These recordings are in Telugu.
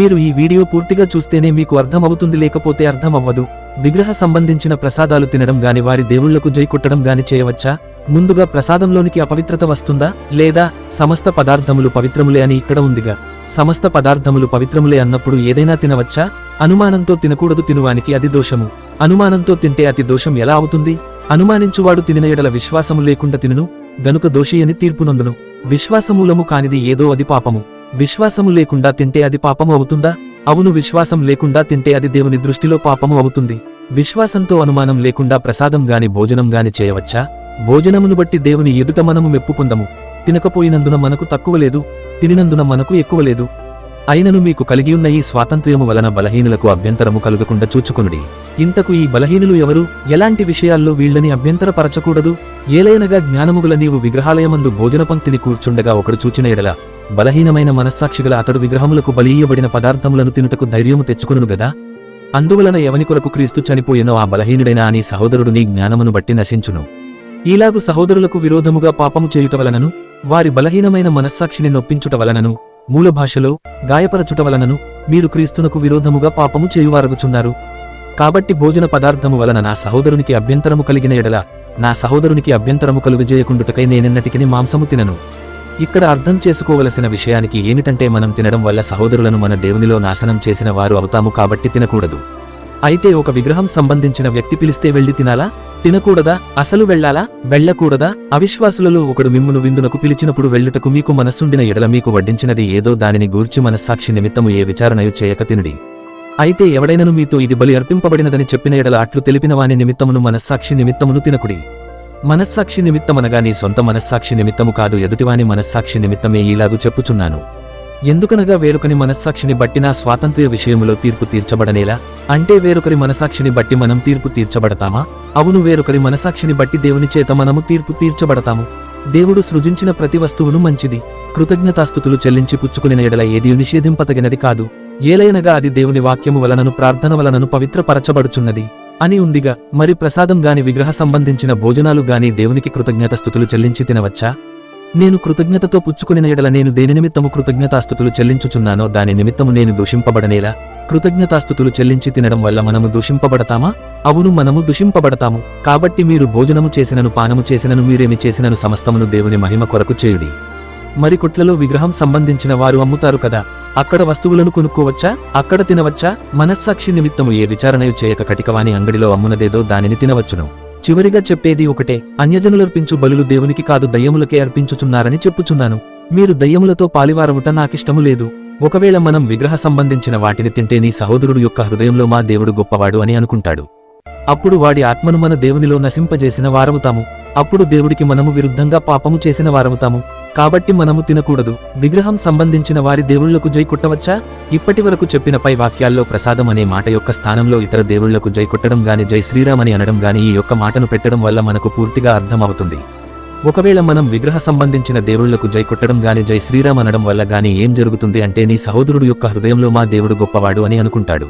మీరు ఈ వీడియో పూర్తిగా చూస్తేనే మీకు అర్థమవుతుంది లేకపోతే అర్థం అవ్వదు విగ్రహ సంబంధించిన ప్రసాదాలు తినడం గాని వారి దేవుళ్ళకు జై కుట్టడం గాని చేయవచ్చా? ముందుగా ప్రసాదంలోనికి అపవిత్రత వస్తుందా? లేదా సమస్త పదార్థములు పవిత్రములే అని ఇక్కడ ఉందిగా. సమస్త పదార్థములు పవిత్రములే అన్నప్పుడు ఏదైనా తినవచ్చా? అనుమానంతో తినకూడదు తినువానికి అది దోషము. అనుమానంతో తింటే అతి దోషం ఎలా అవుతుంది? అనుమానించువాడు తినిన ఎడల విశ్వాసము లేకుండా తినును గనుక దోషి అని తీర్పునందును విశ్వాసమూలము కానిది ఏదో అది పాపము. విశ్వాసము లేకుండా తింటే అది పాపము అవుతుందా? అవును విశ్వాసం లేకుండా తింటే అది దేవుని దృష్టిలో పాపము అవుతుంది. విశ్వాసంతో అనుమానం లేకుండా ప్రసాదం గాని భోజనం గాని చేయవచ్చా? భోజనమును బట్టి దేవుని ఎదుట మనము మెప్పు పొందము. తినకపోయినందున మనకు తక్కువ లేదు తినినందున మనకు ఎక్కువ లేదు. అయినను మీకు కలిగియున్న ఈ స్వాతంత్ర్యము వలన బలహీనులకు అభ్యంతరము కలుగకుండా చూచుకునుడి. ఇంతకు ఈ బలహీనులు ఎవరు? ఎలాంటి విషయాల్లో వీళ్ళని అభ్యంతరపరచకూడదు? ఏలైనగా జ్ఞానముగుల నీవు విగ్రహాలయమందు భోజన పంక్తిని కూర్చుండగా ఒకడు చూచిన ఎడల బలహీనమైన మనస్సాక్షిగల అతడు విగ్రహములకు బలీయబడిన పదార్థములను తినుటకు ధైర్యము తెచ్చుకును గదా? అందువలన ఎవని కొరకు క్రీస్తు చనిపోయెనో ఆ బలహీనుడైన అని సహోదరుడు నీ జ్ఞానమును బట్టి నశించును. ఈలాగు సహోదరులకు విరోధముగా పాపము చేయుట వలనను వారి బలహీనమైన మనస్సాక్షిని నొప్పించుట వలనను మూల భాషలో గాయపరచుట వలనను మీరు క్రీస్తునకు విరోధముగా పాపము చేయువారగుచున్నారు. కాబట్టి భోజన పదార్థము వలన నా సహోదరునికి అభ్యంతరము కలిగిన ఎడల నా సహోదరునికి అభ్యంతరము కలుగజేయకుండుటకై నేనెన్నటికి మాంసము తినను. ఇక్కడ అర్థం చేసుకోవలసిన విషయానికి ఏమిటంటే మనం తినడం వల్ల సహోదరులను మన దేవునిలో నాశనం చేసిన వారు అవుతాము కాబట్టి తినకూడదు. అయితే ఒక విగ్రహం సంబంధించిన వ్యక్తి పిలిస్తే వెళ్ళి తినాలా? తినకూడదా? అసలు వెళ్ళాలా? వెళ్ళకూడదా? అవిశ్వాసులలో ఒకడు మిమ్మును విందునకు పిలిచినప్పుడు వెళ్ళుటకు మీకు మనస్సుండిన ఎడల మీకు వడ్డించినది ఏదో దానిని గూర్చి మనస్సాక్షి నిమిత్తము ఏ విచారణయు చేయక తినుడి. అయితే ఎవడైనను మీతో ఇది బలి అర్పింపబడినదని చెప్పిన ఎడల అట్లు తెలిపిన వాని నిమిత్తమును మనస్సాక్షి నిమిత్తమును తినకుడి. మనస్సాక్షి నిమిత్తమనగా నీ సొంత మనస్సాక్షి నిమిత్తము కాదు ఎదుటివాని మనస్సాక్షి నిమిత్తమే ఈలాగు చెప్పుచున్నాను. ఎందుకనగా వేరొకని మనస్సాక్షిని బట్టి నా స్వాతంత్ర్య విషయములో తీర్పు తీర్చబడనేలా? అంటే వేరొకరి మనసాక్షిని బట్టి మనం తీర్పు తీర్చబడతామా? అవును వేరొకరి మనసాక్షిని బట్టి దేవుని చేత మనము తీర్పు తీర్చబడతాము. దేవుడు సృజించిన ప్రతి వస్తువును మంచిది. కృతజ్ఞతాస్థుతులు చెల్లించి పుచ్చుకుని ఎడల ఏది నిషేధింపతగినది కాదు. ఏలైనగా అది దేవుని వాక్యము వలనను ప్రార్థన వలనను పవిత్రపరచబడుచున్నది. అని ఉందిగా. మరి ప్రసాదం గాని విగ్రహ సంబంధించిన భోజనాలు గాని దేవునికి కృతజ్ఞతస్థుతులు చెల్లించి తినవచ్చా? నేను కృతజ్ఞతతో పుచ్చుకుని ఎడల నేను దేని నిమిత్తము కృతజ్ఞతాస్థుతులు చెల్లించుచున్నానో దాని నిమిత్తము నేను దూషింపబడనేలా? కృతజ్ఞతాస్థుతులు చెల్లించి తినడం వల్ల మనము దూషింపబడతామా? అవును మనము దూషింపబడతాము. కాబట్టి మీరు భోజనము చేసినను పానము చేసినను మీరేమి చేసినను సమస్తమును దేవుని మహిమ కొరకు చేయుడి. మరి కొట్లలో విగ్రహం సంబంధించిన వారు అమ్ముతారు కదా? అక్కడ వస్తువులను కొనుక్కోవచ్చా? అక్కడ తినవచ్చా? మనస్సాక్షి నిమిత్తము ఏ విచారణయు చేయక కటికవాని అంగడిలో అమ్మునదేదో దానిని తినవచ్చును. చివరిగా చెప్పేది ఒకటే అన్యజనులర్పించు బలులు దేవునికి కాదు దయ్యములకే అర్పించుచున్నారని చెప్పుచున్నాను. మీరు దయ్యములతో పాలివారవుట నాకిష్టము లేదు. ఒకవేళ మనం విగ్రహ సంబంధించిన వాటిని తింటే నీ సహోదరుడు యొక్క హృదయంలో మా దేవుడు గొప్పవాడు అని అనుకుంటాడు. అప్పుడు వాడి ఆత్మను మన దేవునిలో నశింపజేసిన వారవుతాము అప్పుడు దేవుడికి మనము విరుద్ధంగా పాపము చేసిన వారవుతాము కాబట్టి మనము తినకూడదు. విగ్రహం సంబంధించిన వారి దేవుళ్ళకు జై కొట్టవచ్చా? ఇప్పటి వరకు చెప్పిన పై వాక్యాల్లో ప్రసాదం అనే మాట యొక్క స్థానంలో ఇతర దేవుళ్ళకు జై కొట్టడం గాని జై శ్రీరామ్ అని అనడం గాని ఈ యొక్క మాటను పెట్టడం వల్ల మనకు పూర్తిగా అర్థమవుతుంది. ఒకవేళ మనం విగ్రహ సంబంధించిన దేవుళ్ళకు జై కొట్టడం గాని జై శ్రీరామ్ అనడం వల్ల గాని ఏం జరుగుతుంది అంటే నీ సహోదరుడు యొక్క హృదయంలో మా దేవుడు గొప్పవాడు అని అనుకుంటాడు.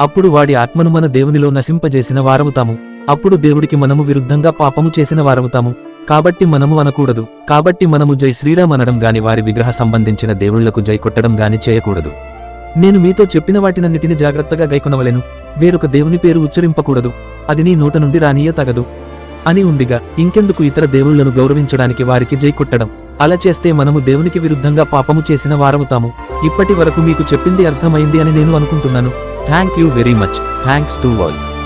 అప్పుడు వాడి ఆత్మను మన దేవునిలో నశింపజేసిన వారవుతాము. అప్పుడు దేవుడికి మనము విరుద్ధంగా పాపము చేసిన వారవుతాము. కాబట్టి మనము అనకూడదు. కాబట్టి మనము జై శ్రీరామ్ అనడం గాని వారి విగ్రహ సంబంధించిన దేవుళ్ళకు జై కొట్టడం గాని చేయకూడదు. నేను మీతో చెప్పిన వాటినన్నిటిని జాగ్రత్తగా గైకొనవలెను. వేరొక దేవుని పేరు ఉచ్చరింపకూడదు. అది నీ నోట నుండి రానియ తగదు. అని ఉందిగా ఇంకెందుకు ఇతర దేవుళ్ళను గౌరవించడానికి వారికి జై కొట్టడం? అలా చేస్తే మనము దేవునికి విరుద్ధంగా పాపము చేసిన వారవుతాము. ఇప్పటి వరకు మీకు చెప్పింది అర్థమైంది అని నేను అనుకుంటున్నాను. Thank you very much. Thanks to all.